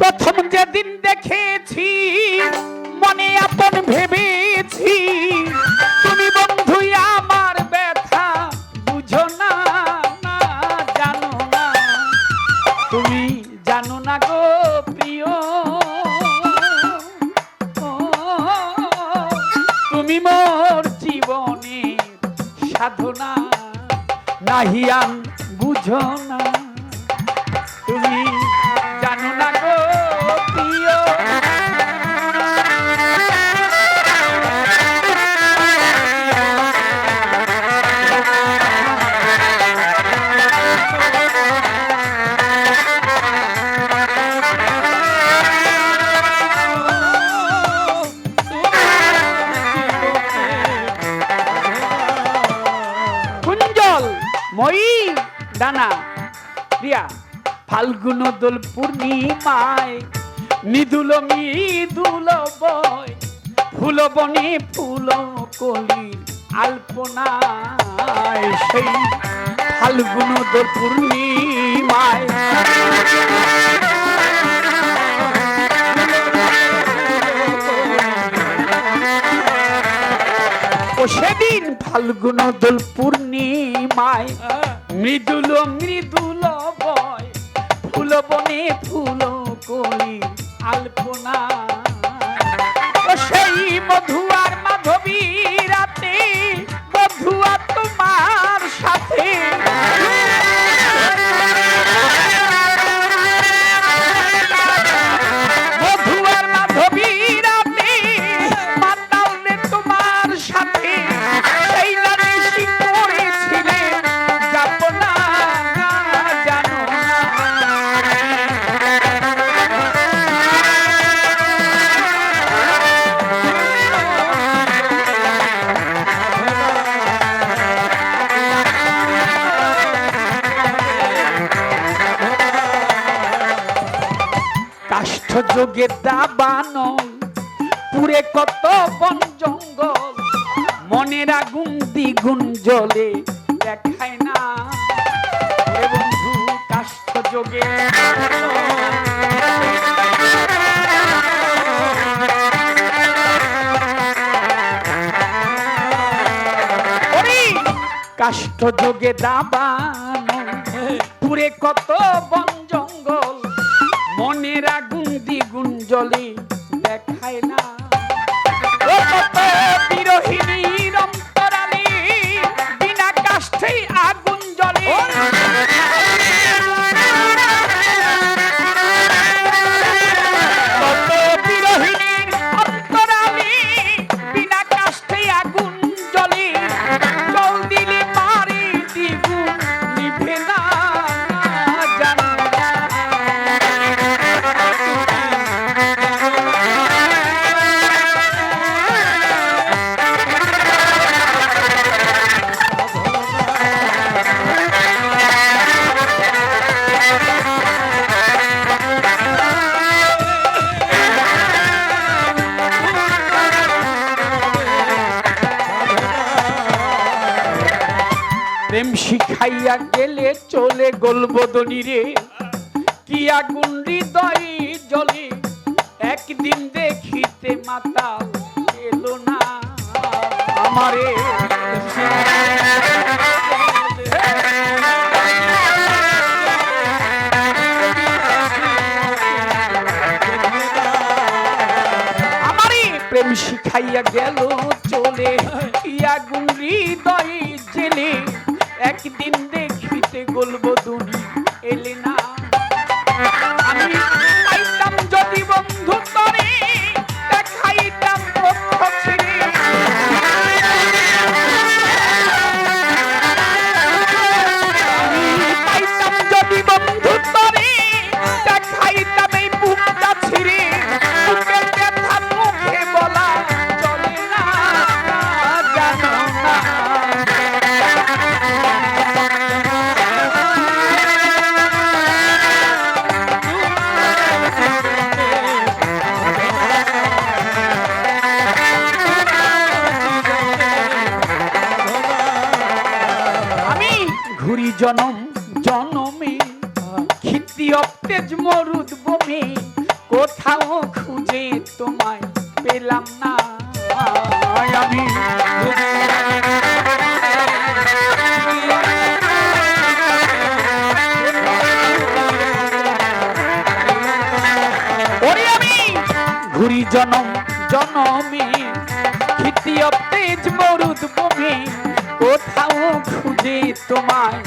প্রথম যেদিন দেখেছি, মনে আপন ভেবেছি, তুমি বন্ধু, আমার ব্যথা বুঝো না জানো না। তুমি জানো না গো প্রিয়। তুমি মোর জীবনের সাধনা। নাহিয়ান বুঝো না। ফাল্গুন দোল পূর্ণিমায়, মৃদুল মৃদুল বয়, ফুল বনে ফুল কলি আলপনায়। সেই ফাল্গুন দোল পূর্ণিমায়। সেদিন ফাল্গুন দোল পূর্ণিমায়, মৃদুল মৃদুল বয় ফুল বনে ফুল কলি আলপনা। সেই মধুয়ার কাষ্ঠ যোগে দাবানো পুরে কত বন জঙ্গল, মনের আগুন দ্বিগুণ জলে দেখায় না। বন্ধু, কাষ্ঠ যোগে কাষ্ঠ যোগে পুরে কত বন জঙ্গল, মনের আগুন দ্বিগুণ জলে দেখায় না। ও কত প্রেম শিখাইয়া গেলে চলে গোলবদনি রে। কি আগুন হৃদয় জলে, একদিন দেখিতে মাতা এলো না আমারে। প্রেম শিখাইয়া গেল চলে কি আগুন হৃদয় জেলে। একদিন দেখিতে গলব দুনি ঘুরি জনম জনমে খিতি অপ্তেজ মরুদ বমে কোথাও খুঁজে তোমায় পেলাম না। আমি ঘুরি জনম জনমে খিতি অপ্তেজ মরু কোথাও খুঁজি তোমায়।